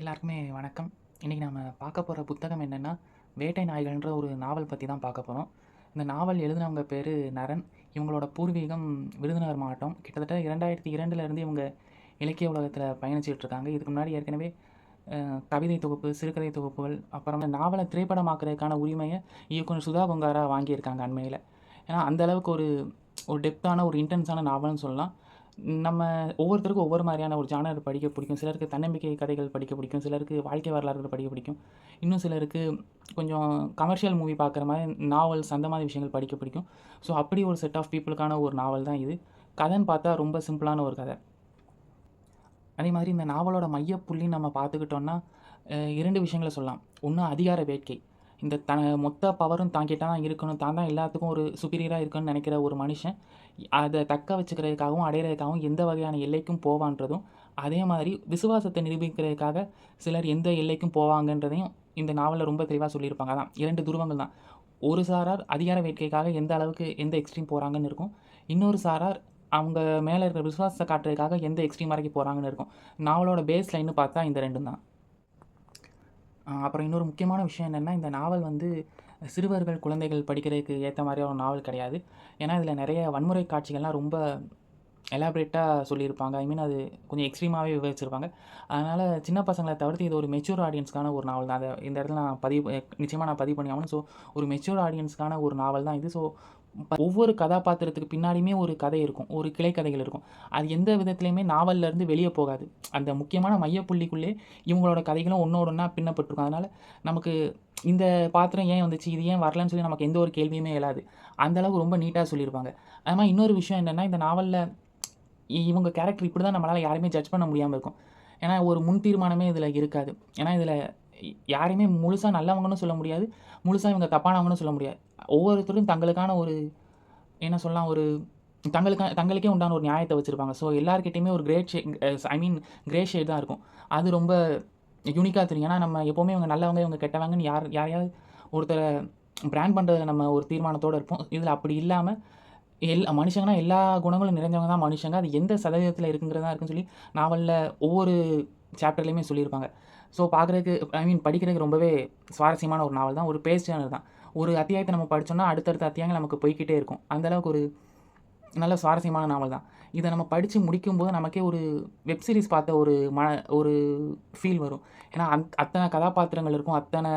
எல்லாருக்குமே வணக்கம். இன்றைக்கி நம்ம பார்க்க போகிற புத்தகம் என்னென்னா வேட்டை நாய்கள்ன்ற ஒரு நாவல் பற்றி தான் பார்க்க போகிறோம் இந்த நாவல் எழுதினவங்க பேர் நரன். இவங்களோட பூர்வீகம் விருதுநகர் மாவட்டம். கிட்டத்தட்ட இரண்டாயிரத்தி இரண்டுலேருந்து இவங்க இலக்கிய உலகத்தில் பயணிச்சுட்டு இருக்காங்க. இதுக்கு முன்னாடி ஏற்கனவே கவிதை தொகுப்பு சிறுகதை தொகுப்புகள் அப்புறம் நாவலை திரைப்படமாக்குறதுக்கான உரிமையை இயக்குனர் சுதா கொங்காரா வாங்கியிருக்காங்க அண்மையில். ஏன்னா அந்த அளவுக்கு ஒரு ஒரு டெப்த்தான ஒரு இன்டென்ஸான நாவல்னு சொல்லலாம். நம்ம ஒவ்வொருத்தருக்கும் ஒவ்வொரு மாதிரியான ஒரு ஜானர் படிக்க பிடிக்கும். சிலருக்கு தன்னம்பிக்கை கதைகள் படிக்க பிடிக்கும். சிலருக்கு வாழ்க்கை வரலாறுகள் படிக்க பிடிக்கும். இன்னும் சிலருக்கு கொஞ்சம் கமர்ஷியல் மூவி பார்க்குற மாதிரி நாவல்ஸ் அந்த மாதிரி விஷயங்கள் படிக்க பிடிக்கும். ஸோ அப்படி ஒரு செட் ஆஃப் பீப்புளுக்கான ஒரு நாவல் தான் இது. கதைன்னு பார்த்தா ரொம்ப சிம்பிளான ஒரு கதை. அதே மாதிரி இந்த நாவலோட மையப்புள்ளி நம்ம பார்த்துக்கிட்டோன்னா இரண்டு விஷயங்களை சொல்லலாம். ஒன்று அதிகார வேட்கை. இந்த த மொத்த பவரும் தாங்கிட்ட தான் இருக்கணும். தான் தான் எல்லாத்துக்கும் ஒரு சுப்பீரியராக இருக்குன்னு நினைக்கிற ஒரு மனுஷன் அதை தக்க வச்சுக்கிறதுக்காகவும் அடையிறதுக்காகவும் எந்த வகையான எல்லைக்கும் போவான்றதும் அதே மாதிரி விசுவாசத்தை நிரூபிக்கிறதுக்காக சிலர் எந்த எல்லைக்கும் போவாங்கன்றதையும் இந்த நாவலில் ரொம்ப தெளிவாக சொல்லியிருப்பாங்க. அதான் இரண்டு துருவங்கள் தான். ஒரு சாரார் அதிகார வேட்கைக்காக எந்த அளவுக்கு எந்த எக்ஸ்ட்ரீம் போகிறாங்கன்னு இருக்கும். இன்னொரு சாரார் அவங்க மேலே இருக்கிற விசுவாசத்தை காட்டுறதுக்காக எந்த எக்ஸ்ட்ரீம் வரைக்கும் போகிறாங்கன்னு இருக்கும். நாவலோட பேஸ் லைன்னு பார்த்தா இந்த ரெண்டும் தான். அப்புறம் இன்னொரு முக்கியமான விஷயம் என்னென்னா இந்த நாவல் வந்து சிறுவர்கள் குழந்தைகள் படிக்கிறதுக்கு ஏற்ற மாதிரியான ஒரு நாவல் கிடையாது. ஏன்னா இதில் நிறைய வன்முறை காட்சிகள்லாம் ரொம்ப எலாபரேட்டாக சொல்லியிருப்பாங்க. ஐ மீன் அது கொஞ்சம் எக்ஸ்ட்ரீமாகவே விவரிச்சிருப்பாங்க. அதனால் சின்ன பசங்களை தவிர்த்து இது ஒரு மெச்சூர் ஆடியன்ஸ்க்கான ஒரு நாவல் தான். அதை இந்த இடத்துல நான் பதிவு நிச்சயமாக நான் பதிவு பண்ணி ஆகணும். ஸோ ஒரு மெச்சூர் ஆடியன்ஸ்க்கான ஒரு நாவல் தான் இது. ஸோ ஒவ்வொரு கதாபாத்திரத்துக்கு பின்னாடியுமே ஒரு கதை இருக்கும். ஒரு கிளை கதைகள் இருக்கும். அது எந்த விதத்துலையுமே நாவல்லேருந்து வெளியே போகாது. அந்த முக்கியமான மையப்புள்ளிக்குள்ளே இவங்களோட கதைகளும் ஒன்றோட ஒன்றா பின்னப்பட்டிருக்கும். அதனால் நமக்கு இந்த பாத்திரம் ஏன் வந்துச்சு? இது ஏன் வரலன்னு சொல்லி நமக்கு எந்த ஒரு கேள்வியுமே இயலாது. அந்தளவுக்கு ரொம்ப நீட்டாக சொல்லியிருப்பாங்க. அது மாதிரி இன்னொரு விஷயம் என்னென்னா இந்த நாவலில் இவங்க கேரக்டர் இப்படி தான் நம்மளால் யாரையுமே ஜட்ஜ் பண்ண முடியாமல் இருக்கும். ஏன்னா ஒரு முன் தீர்மானமே இதில் இருக்காது. ஏன்னா இதில் யாரையுமே முழுசாக நல்லவங்கன்னு சொல்ல முடியாது. முழுசாக இவங்க தப்பானவங்கன்னு சொல்ல முடியாது. ஒவ்வொருத்தரும் தங்களுக்கான ஒரு என்ன சொல்லலாம் ஒரு தங்களுக்கான தங்களுக்கே உண்டான ஒரு நியாயத்தை வச்சுருப்பாங்க. ஸோ எல்லாருக்கிட்டையுமே ஒரு கிரேட் ஷே ஐ மீன் கிரே ஷேட் தான் இருக்கும். அது ரொம்ப யூனிக்காக தெரியும். ஏன்னா நம்ம எப்போவுமே இவங்க நல்லவங்க இவங்க கெட்டவங்கன்னு யார் யாரையாவது ஒருத்தரை பிராண்ட் பண்ணுறதுல நம்ம ஒரு தீர்மானத்தோடு இருப்போம். இதில் அப்படி இல்லாமல் எல் மனுஷங்கன்னா எல்லா குணங்களும் நிறைஞ்சவங்க தான் மனுஷங்க. அது எந்த சதவீதத்தில் இருக்குங்கிறதா இருக்குன்னு சொல்லி நாவலில் ஒவ்வொரு சாப்டர்லேயுமே சொல்லியிருப்பாங்க. ஸோ பார்க்குறதுக்கு ஐ மீன் படிக்கிறதுக்கு ரொம்பவே சுவாரஸ்யமான ஒரு நாவல் தான். ஒரு பேஸ் சேனல் தான். ஒரு அத்தியாயத்தை நம்ம படித்தோம்னா அடுத்தடுத்த அத்தியாயங்கள் நமக்கு போய்க்கிட்டே இருக்கும். அந்த அளவுக்கு ஒரு நல்ல சுவாரஸ்யமான நாவல் தான். இதை நம்ம படித்து முடிக்கும்போது நமக்கே ஒரு வெப் சீரிஸ் பார்த்த ஒரு ம ஒரு ஃபீல் வரும். ஏன்னா அந் அத்தனை கதாபாத்திரங்கள் இருக்கும். அத்தனை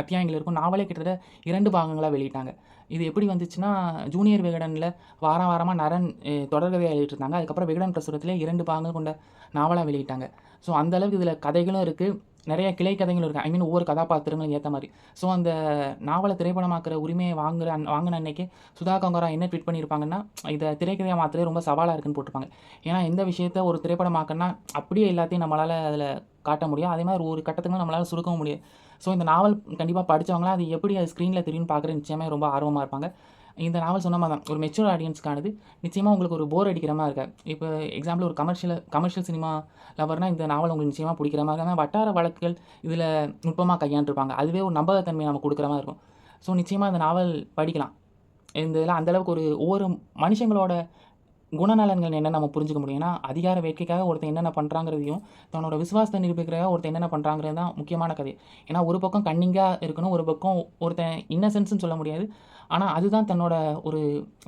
அத்தியாயங்கள் இருக்கும். நாவலே கிட்டத்தட்ட இரண்டு பாகங்களாக வெளியிட்டாங்க. இது எப்படி வந்துச்சுன்னா ஜூனியர் விகடனில் வாரம் வாரமாக நரன் தொடர்கதையாக எழுதிட்டுருந்தாங்க. அதுக்கப்புறம் விகடன் பிரசுரத்தில் இரண்டு பாகங்கள் கொண்ட நாவலாக வெளியிட்டாங்க. ஸோ அந்தளவுக்கு இதில் கதைகளும் இருக்குது நிறைய கிளை கதைகளும் இருக்குது ஐ மீன் ஒவ்வொரு கதாபாத்திரங்களும் ஏற்ற மாதிரி. ஸோ அந்த நாவலை திரைப்படமாக்குற உரிமையை வாங்குற அன் வாங்கின அன்னைக்கு சுதா கங்கரா என்ன ட்வீட் பண்ணியிருப்பாங்கன்னா இதை திரைக்கதையாக மாத்திரே ரொம்ப சவாலாக இருக்குன்னு போட்டிருப்பாங்க. ஏன்னா எந்த விஷயத்த ஒரு திரைப்படமாக்கன்னா அப்படியே எல்லாத்தையும் நம்மளால் அதில் காட்ட முடியும். அதே மாதிரி ஒரு கட்டத்துக்கு நம்மளால் சுருக்கவும் முடியும். ஸோ இந்த நாவல் கண்டிப்பாக படித்தவங்களாம் அது எப்படி அது ஸ்க்ரீனில் தெரியும்னு பார்க்குறது நிச்சயமே ரொம்ப ஆர்வமாக இருப்பாங்க. இந்த நாவல் சொன்ன மாதிரி தான் ஒரு மெச்சூர் ஆடியன்ஸ்க்கானது நிச்சயமாக உங்களுக்கு ஒரு போர் அடிக்கிற மாதிரி இருக்கா இப்போ எக்ஸாம்பிள் ஒரு கமர்ஷியல் கமர்ஷியல் சினிமா லவர்னால் இந்த நாவல் உங்களுக்கு நிச்சயமாக பிடிக்கிற மாதிரி தான் வட்டார வழக்குகள் இதில் நுட்பமாக கையாண்டுருப்பாங்க. அதுவே ஒரு நம்பகத்தன்மையை நம்ம கொடுக்குற மாதிரி இருக்கும். ஸோ நிச்சயமாக இந்த நாவல் படிக்கலாம். இந்த இதெல்லாம் அந்தளவுக்கு ஒரு ஒவ்வொரு மனுஷங்களோட குணநலன்கள் என்ன நம்ம புரிஞ்சுக்க முடியும்? அதிகார வேட்கைக்காக ஒருத்தன் என்னென்ன பண்ணுறாங்கிறதையும் தன்னோட விசுவாசத்தை நிரூபிக்கிறதுக்காக ஒருத்தன் என்னென்ன பண்ணுறாங்கிறது தான் முக்கியமான கதை. ஏன்னா ஒரு பக்கம் கன்னிங்காக இருக்கணும் ஒரு பக்கம் ஒருத்தன் இன்னசென்ஸ்னு சொல்ல முடியாது. ஆனால் அதுதான் தன்னோட ஒரு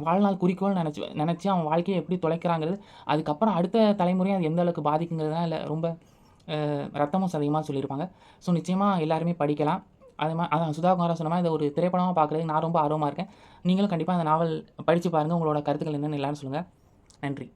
வாழ்நாள் குறிக்கோள் நினச்சி நினச்சி அவன் வாழ்க்கையை எப்படி தொலைக்கிறாங்கிறது. அதுக்கப்புறம் அடுத்த தலைமுறையும் அது எந்த அளவுக்கு பாதிக்குங்கிறது தான் இல்லை ரொம்ப ரத்தமும் சதயமாக சொல்லியிருப்பாங்க. ஸோ நிச்சயமாக எல்லாருமே படிக்கலாம். அது மாதிரி அதான் சுதா குமாரா சொன்ன மாதிரி இதை ஒரு திரைப்படமாக பார்க்குறதுக்கு நான் ரொம்ப ஆர்வமாக இருக்கேன். நீங்களும் கண்டிப்பாக அந்த நாவல் படித்து பாருங்கள் உங்களோட கருத்துக்கள் என்னென்னு எல்லாரும் சொல்லுங்கள் நன்றி.